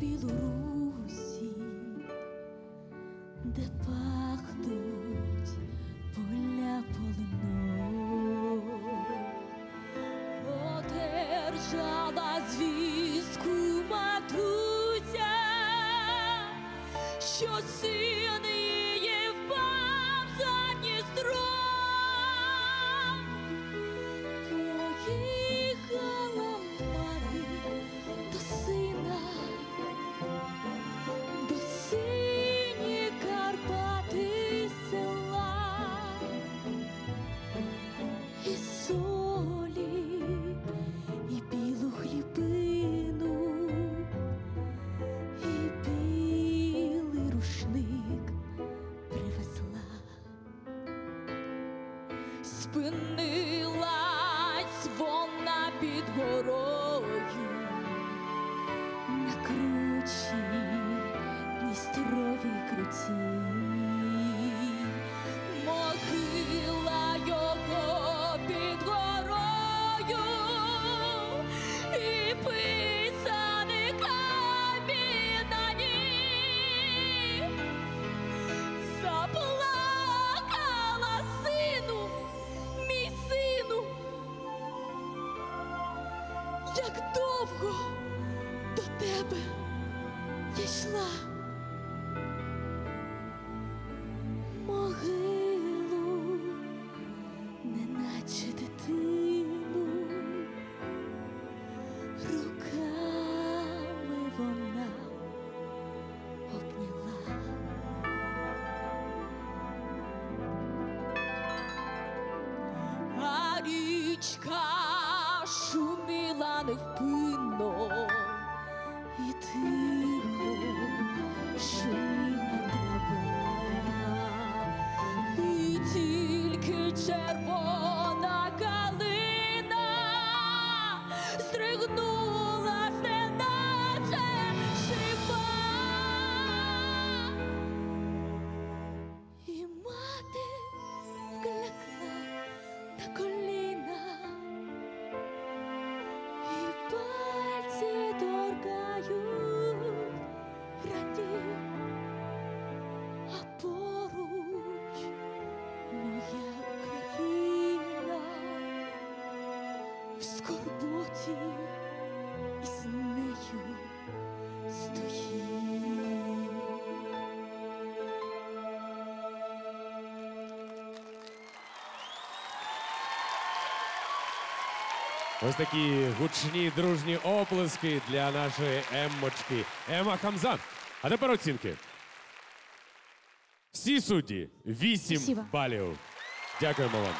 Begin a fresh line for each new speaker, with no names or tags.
Білорусі, де пахнуть поля полино, одержала звістку матуся, що сини. Спинилась вона під горою на кручі Дністровій круті. Довго до тебе я йшла. Могилу, неначе дитину, руками вона обняла. а річка шуміла невпинно, скорботі і з нею стоїть.
Ось такі гучні дружні оплески для нашої Еммочки. Ема Хамзан. А тепер оцінки. Всі судді 8
Спасибо.
балів. Дякуємо вам.